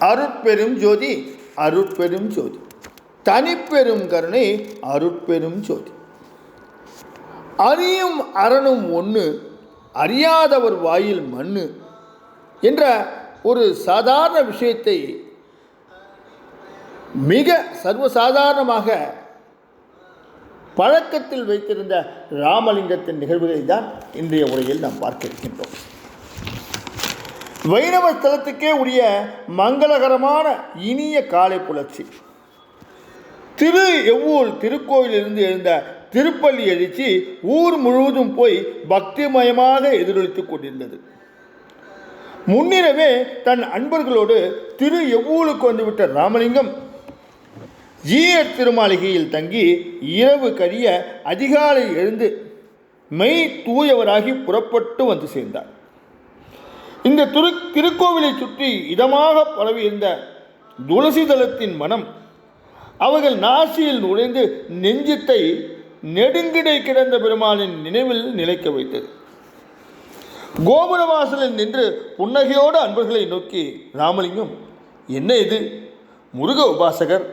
அருட்பெரும் ஜோதி அருட்பெரும் ஜோதி. தனிப்பெரும் கருணை அருட்பெரும் ஜோதி. அறியும் அரணும் ஒன்று அறியாதவர் வாயில் மண்ணு என்ற ஒரு சாதாரண விஷயத்தை மிக சர்வசாதாரணமாக பழக்கத்தில் வைத்திருந்த ராமலிங்கத்தின் நிகழ்வுகளை தான் இன்றைய உரையில் நாம் பார்க்க இருக்கின்றோம். வைணவ ஸ்தலத்துக்கே உரிய மங்களகரமான இனிய காலை புலர்ச்சி. திரு எவ்வூர் திருக்கோயிலிருந்து எழுந்த திருப்பள்ளி எழுச்சி ஊர் முழுவதும் போய் பக்திமயமாக எதிரொலித்துக் கொண்டிருந்தது. முன்னிரவே தன் அன்பர்களோடு திரு எவ்வூருக்கு வந்துவிட்ட ராமலிங்கம் ஜீயர் திருமாளிகையில் தங்கி இரவு கழிய அதிகாலை எழுந்து மெய் தூயவராகி புறப்பட்டு வந்து சேர்ந்தார். இந்த திரு திருக்கோவிலை சுற்றி இதமாக பரவியிருந்த துளசிதலத்தின் மனம் அவர்கள் நாசியில் நுழைந்து நெஞ்சத்தை நெடுங்கிடை கிடந்த பெருமானின் நினைவில் நிலைக்க வைத்தது. கோபுரவாசலில் நின்று புன்னகையோடு அன்பர்களை நோக்கி ராமலிங்கம் என்ன இது? முருக உபாசகர்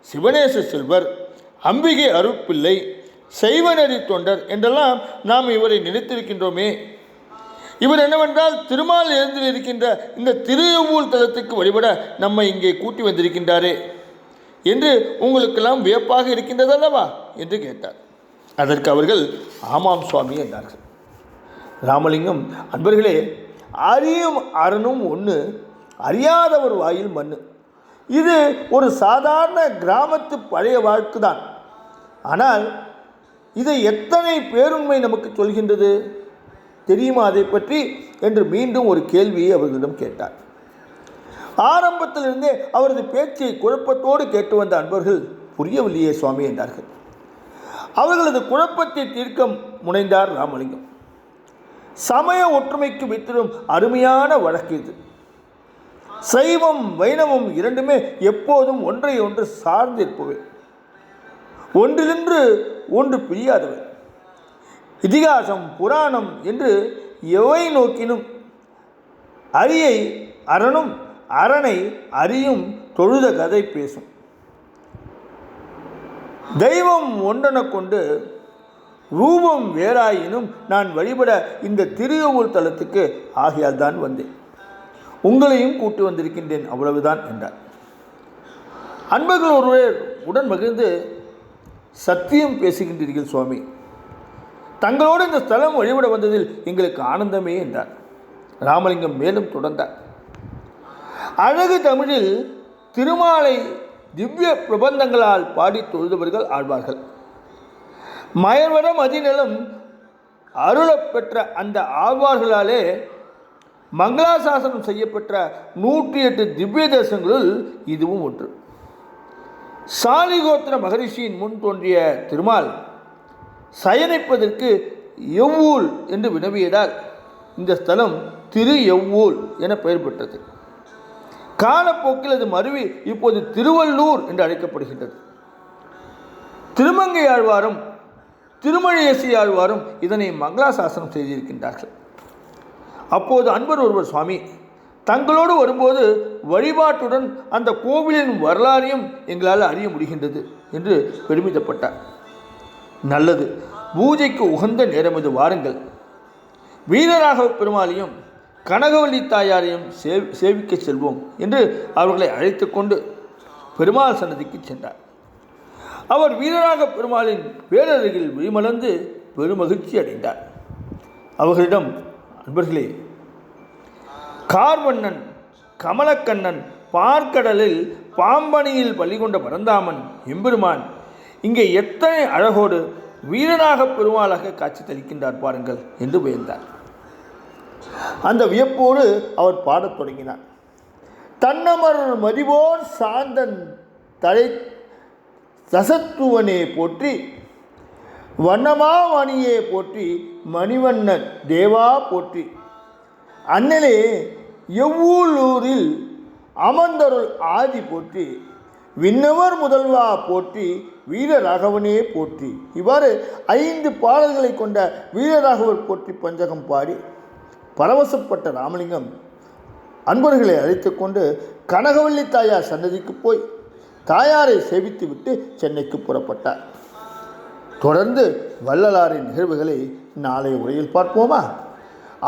சிவனேச செல்வர் அம்பிகை அருப்பிள்ளை செய்வநெறி தொண்டர் என்றெல்லாம் நாம் இவரை நினைத்திருக்கின்றோமே இவர் என்னவென்றால் திருமால் எழுந்தில் இருக்கின்ற இந்த திருவூல் தலத்துக்கு வழிபட நம்மை இங்கே கூட்டி வந்திருக்கின்றாரே. என்று உங்களுக்கெல்லாம் வியப்பாக இருக்கின்றதல்லவா என்று கேட்டார். அதற்கு அவர்கள் ஆமாம் சுவாமி என்றார்கள். ராமலிங்கம் அன்பர்களே அறியும் அரணும் ஒன்று அறியாதவர் வாயில் மண்ணு. இது ஒரு சாதாரண கிராமத்து பழைய வாழ்க்கு தான் ஆனால் இதை எத்தனை பேருண்மை நமக்கு சொல்கின்றது? தெரியுமா அதை பற்றி? என்று மீண்டும் ஒரு கேள்வியை அவர்களிடம் கேட்டார். ஆரம்பத்திலிருந்தே அவரது பேச்சை குழப்பத்தோடு கேட்டு வந்த அன்பர்கள் புரியவில்லையே சுவாமி என்றார்கள். அவர்களது குழப்பத்தை தீர்க்க முனைந்தார் ராமலிங்கம். சமய ஒற்றுமைக்கு வித்திடும் அருமையான வழக்கு இது. சைவம் வைணவம் இரண்டுமே எப்போதும் ஒன்றை ஒன்று சார்ந்திருப்பவை ஒன்றிலின்று ஒன்று பிரியாதவை. இதிகாசம் புராணம் என்று எவை நோக்கினும் அரியை அரணும் அரணை அறியும் தொழுத கதை பேசும். தெய்வம் ஒன்றனை கொண்டு ரூபம் வேறாயினும் நான் வழிபட இந்த திருவூர் தலத்துக்கு ஆகையால் தான் வந்தேன். உங்களையும் கூட்டி வந்திருக்கின்றேன் அவ்வளவுதான் என்றார். அன்பர்கள் ஒருவர் உடன் மகிழ்ந்து சத்தியம் பேசுகின்றீர்கள் சுவாமி. தங்களோடு இந்த ஸ்தலம் வழிபட வந்ததில் எங்களுக்கு ஆனந்தமே என்றார். ராமலிங்கம் மேலும் தொடர்ந்தார். அழகு தமிழில் திருமாலை திவ்ய பிரபந்தங்களால் பாடி தொழுதவர்கள் ஆழ்வார்கள். மயர்வரம் அதிநலம் அருளப்பெற்ற அந்த ஆழ்வார்களாலே மங்களாசாசனம் செய்யப்பெற்ற நூற்றி எட்டு திவ்ய தேசங்களுள் இதுவும் ஒன்று. சாலிகோத்திர மகரிஷியின் முன் தோன்றிய திருமால் சயனிப்பதற்கு எவ்வூல் என்று வினவியதால் இந்த ஸ்தலம் திரு எவ்வூல் என பெயர் பெற்றது. காலப்போக்கில் அது மருவி இப்போது திருவள்ளூர் என்று அழைக்கப்படுகின்றது. திருமங்கை ஆழ்வாரும் திருமழியசி ஆழ்வாரும் இதனை மங்களாசாசனம் செய்திருக்கின்றார்கள். அப்போது அன்பர் ஒருவர் சுவாமி தங்களோடு வரும்போது வழிபாட்டுடன் அந்த கோவிலின் வரலாறையும் எங்களால் அறிய முடிகின்றது என்று பெருமிதப்பட்டார். நல்லது. பூஜைக்கு உகந்த நேரம் இது வாருங்கள். வீரராகவ பெருமாளையும் கனகவல்லி தாயாரையும் சேவ் சேவிக்க செல்வோம் என்று அவர்களை அழைத்து கொண்டு பெருமாள் சன்னதிக்கு சென்றார். அவர் வீரராக பெருமாளின் பேரருகில் விழிமலர்ந்து பெருமகிழ்ச்சி அடைந்தார். அவர்களிடம் அன்பர்களே கார்வண்ணன் கமலக்கண்ணன் பார்க்கடலில் பாம்பனியில் பள்ளிகொண்ட பரந்தாமன் எம்பெருமான் இங்கே எத்தனை அழகோடு வீரனாக பெருமாளாக காட்சி தளிக்கின்றார் பாருங்கள் என்று வியந்தார். அந்த வியப்போடு அவர் பாடத் தொடங்கினார். தன்னமர் மதிவோர் சாந்தன் தலை சசத்துவனே போற்றி வண்ணமாவணியே போற்றி மணிவண்ணன் தேவா போற்றி. அண்ணலே எவ்வூலூரில் அமர்ந்தருள் ஆதி போற்றி விண்ணவர் முதல்வா போற்றி வீரராகவனே போற்றி. இவ்வாறு ஐந்து பாடல்களை கொண்ட வீரராகவர் போற்றி பஞ்சகம் பாடி பரவசப்பட்ட ராமலிங்கம் அன்பர்களை அழைத்து கொண்டு கனகவல்லி தாயார் சன்னதிக்கு போய் தாயாரை சேவித்துவிட்டு சென்னைக்கு புறப்பட்டார். தொடர்ந்து வள்ளலாரின் நிகழ்வுகளை நாளைய உரையில் பார்ப்போமா?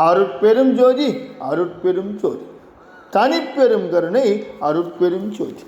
அருட்பெரும் ஜோதி அருட்பெரும் ஜோதி. தனிப்பெரும் கருணை அருட்பெரும் ஜோதி.